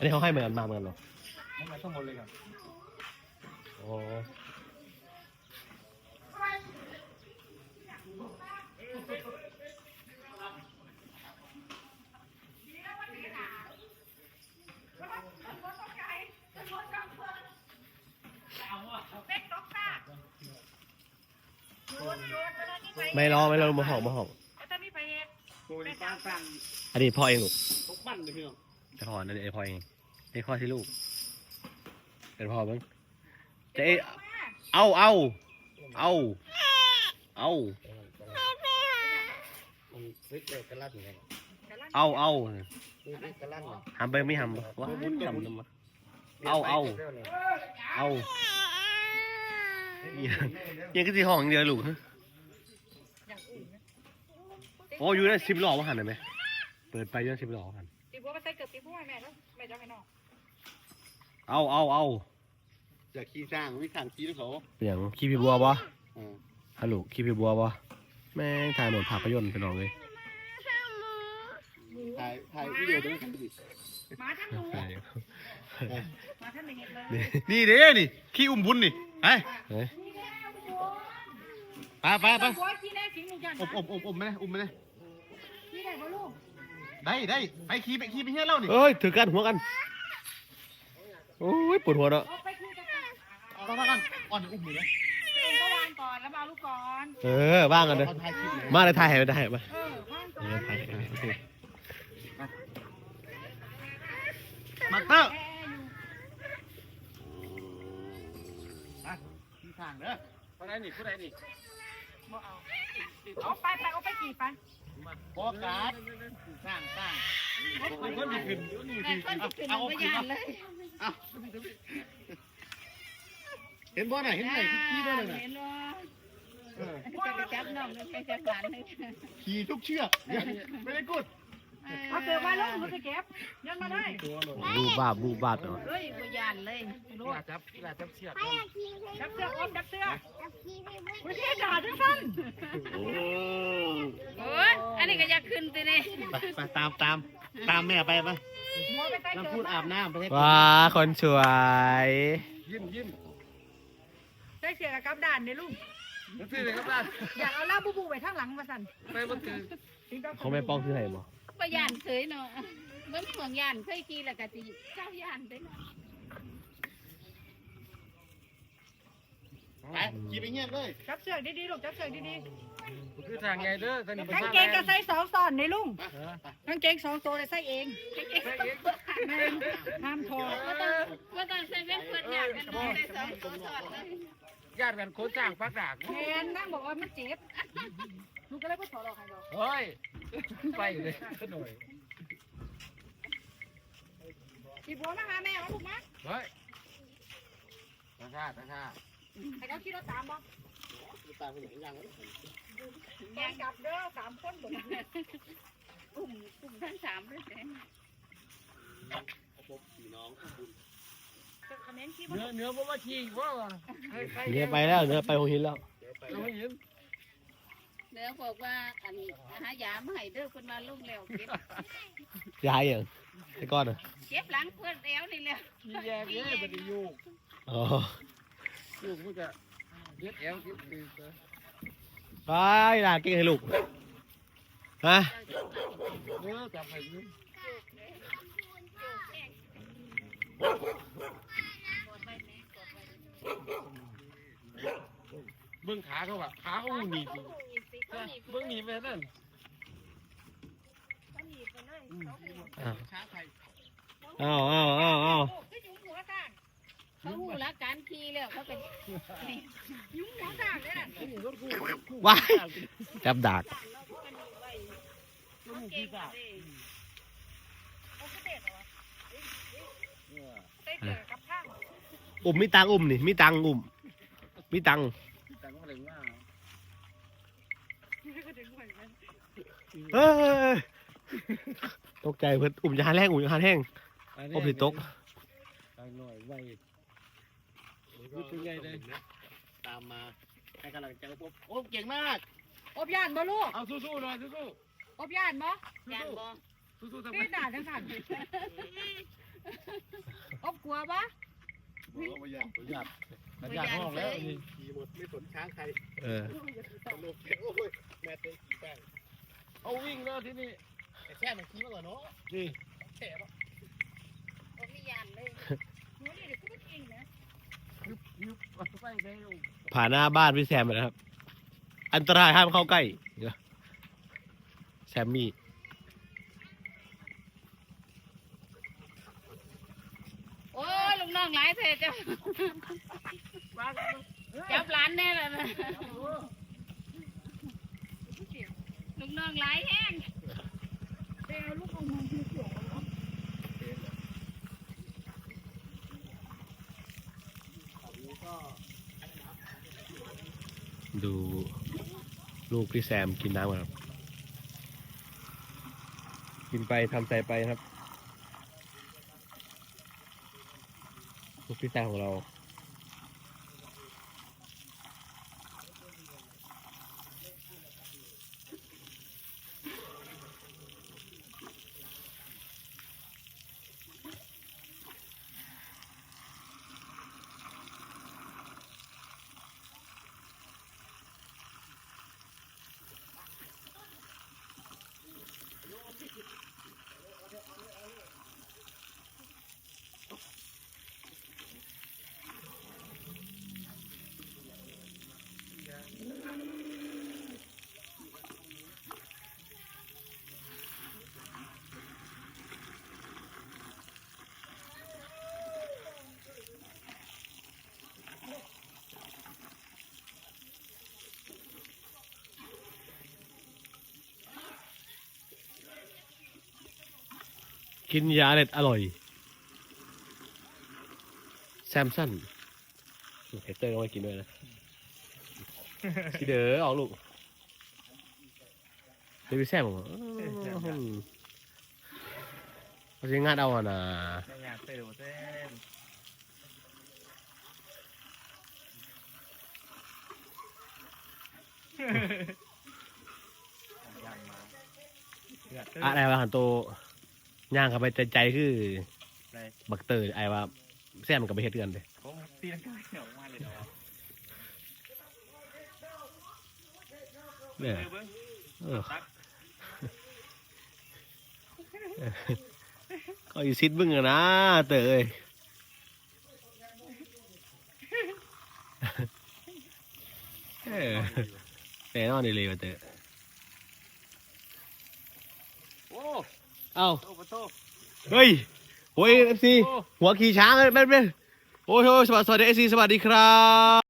อันนี้เขาให้เหมือนกันมาเหมือนกันเหรอไม่มาทั้งหมดเลยครับโอ้ไม่รอไม่รอมาหอกมาหอกตัวนี้ป้าสั่งอันนี้พ่อเองลูกทุกบ้านเลย พี่น้องแต่พ่อนั่นไอ้พ่อเองไอ้พ่อที่ลูกเป็นพ่อมั้งจะเอ้เอาเอาเอาเอาเล็กเลยกระลัดไงเอาเอาเล็กกระลัดหำไปไม่หำวะหำน้ำวะเอาเอาเอายังก็ที่ห้องอย่างเดียวลูกโอ้อยู่ได้สิบหล่อมาหันไหมเปิดไปเยอะสิบหล่อหัน บัวมาใส่เกือบตีบัวแม่แล้วแม่จะไปนอกเอาเอาเอาจะขี้สร้างวิขางขี้ด้วยเขาเป็นอย่างขี้พี่บัวปะอืมฮัลโหลขี้พี่บัวปะแม่งถ่ายหมดภาพยนตร์ไปน้องเลยถ่ายถ่ายวิดีโอด้วยกันดิมาท่านหนูถ่ายมาท่านไม่เห็นเลยนี่นี่เด้นี่ขี้อุ้มบุญนี่ไอ้เฮ้ยไปไปไปบัวขี้แน่ขี้หนึ่งจันอมอมอมอมไปเลยอมไปเลยขี้ได้บ่ลูก ได้ได้ไปขี้ไปขี้ไปเฮี้ยเล่านี่เอ้ยถือกันหัวกันโอ้ยปวดหัวเนาะเอาไปขี้กันเอาไปกันอ่อนอุ้มเลยก็วางก่อนแล้วมาลูกก่อนเออว่างกันเลยถ่ายคลิปเลยมาเลยถ่ายให้ได้ไหมเออวางก่อเอนอถ่ายให้โอเคมาเตอร์แม่อยู่ขี้สร้างเด้อผู้ใดนี่ผู้ใดนี่บ่เอาเอาไปไปเอาไปกี่ไป โฟกัสสร้างสร้างคนคนที่ขึ้นนี่ที่ต้นที่ขึ้นเอาบ่ขึ้นยานเลยเอาเห็นบ่น่ะเห็นไหมขี้ด้วยน่ะเห็นว่าเออจะจับน้องจะจับหลานให้ขี่ทุกเชือกไม่ได้กดเอาเกิดมาลูกมันจะเก็บยันมาได้รูปบาบรูปบาบเนาะเฮ้ยบ่ยานเลย ลูกจับจับเชือกจับเสื้ออมจับเสื้อคุณเทด่าจังสั้นโอ้โอ้ยอันนี้ก็อยากขึ้นตัวนี้ไปไปตามตามตามแม่ไปไปหัวไปใต้น้ำเกิพูดดอาบน้ำไปให้ว้าคนสวยยิ้มยิ้มใส่เสียกับด่านเนี่ยลูกนั่นสิเลยครับท่านอยากเอาล่าบูบูไว้ข้างหลังมาสั่นไปบนถือเขาไม่ป้องคือไหนบ่ประยานเคยเนาะเบิ่งห่วงยานเคยขี่แล้วก็สิเจ้ายานได้เนาะ ไปขี่ไปเงียบเลยจับเสือกดีๆลูกจับเสือกดีคือทางไงเด้อท่านนี่ๆกางเกงก็ใส่สองซ้อนในลุงกางเกงสองตัวเลยใส่เองแม่ห้ามทอบ่ต้องบ่ต้องใส่เป็นเพิ่นยานกันบ่ได้สองตัวสอดเลยญาติกันโคจ้างปักดากแทนนั่งบอกว่ามันเจ็บลูกก็เลยพูดถอดออกให้บอกเฮ้ยไปเลยหน่อยจีบัวมาหาแม่มาลูกมาเฮ้ยตาชาตาชา ให้เขาขี่รถตามบ่ตาเป็นอย่างยังแกงกลับเด้อสามคนบ่กลุ่มกลุ่มทั้งสามเลยแหมพี่น้องคอมเมนต์ขี่บ่เนื้อเนื้อบ่ว่าขี่ว่าเนื้อไปแล้วเนื้อไปหัวหินแล้วเราไม่เห็นเดี๋ยวบอกว่าอันหายามาให้เด้อเพิ่นมาลุงแล้วเก็บย้ายอย่างไอ้ก้อนอะเก็บหลังเพิ่นแล้วนี่แหละมีแยกเยอะมันจะยูกอ๋อ ยูกมันจะเย็ดแอลคิดดีไปลาเก่งให้ลูกฮะเนื้อจับไปยืมเบื้องขาเขาอะขาเขาหนีจริงเบื้องหนีไปนั่นอ้าวอ้าวอ้าวอ้าวก็ยุ่งหัวข้าง เขาฮู้ละการขี่แล้วเขาเป็นยุ่งหัวข้างเนี่ยว้ายจับดากเก่งเลยโอ้ก็เด็ดเหรอใส่เสื้อกับข้างอุ้มมีตังอุ้มนี่มีตังอุ้มมีตังแต่ก็เลยว่าเฮ้ยตกใจเพิ่นอุ้มยาแห้งอุ้มยาแห้งพบสิตกไปหน่อยไว พูดถึงไงเลยตามมาให้กำลังใจปุ๊บโอ้เก่งมาก อบย่านบ่ลูกเอาสู้ๆหน่อยสู้อบย่านบ่ยานบ่ๆสู้ๆทำไมพี่ด่าจังสันอบกลัวปะประหยัดประหยัดประหยัดห้องแล้วนี่ขี่หมดไม่สนช้างใครเออสนุกเสียงโอ้ยแม่เต้นขี่แป้งเอาวิ่งแล้วที่นี่แต่แค่มันขี่มาก่อนเนาะนี่แค่เนาะบ่มียานเลยหนูนี่เด็กก็ไม่จริงนะ ยึบยึบไปเร็ว ผ่านหน้าบ้านพี่แซมไปแล้วครับ อันตรายห้ามเข้าใกล้เดี๋ยวแซมมี่โอ้ยลูกน้องหลายเถอะเจ้าจับหลานแน่เลยนะลูกน้องหลายแห้งไปเอาลูกเอามาคือเสือ ดูลูกพี่แซมกินน้ำก่อนครับ กินไปทำใจไปครับ ลูกพี่แซมของเรา กินยาเด็ดอร่อย แซมสันเฮเตอร์ก็มากินด้วยนะพี่เด๋อออกลูกเดี๋ยวพี่แซมบอกว่าอื้อหือเขาจะงัดเอาอะนะไม่อยากเตะเต้นยังมาเดือดอะไรวะหันโต ย่างเข้าไปใจใจคืออะไรบักเตอร์ไอ้ว่าแซมมันกับไปเฮ็ดกันเลยผมตีลังกาเหนียวมาเลยเนาะเนี่ยเออเบิ้งเออตักก็อยู่ซิดบึ้งอะนะเตอเอ้ยเออแน่นอนดีเลยว่ะเตอโอ้ เอ้าโอ้ปะโตเฮ้ยโอ้ยเอฟซีโอ้หัวขี่ช้างเลยแม่นๆโอ้ยโอ้ยสวัสดีเอฟซีสวัสดีครับ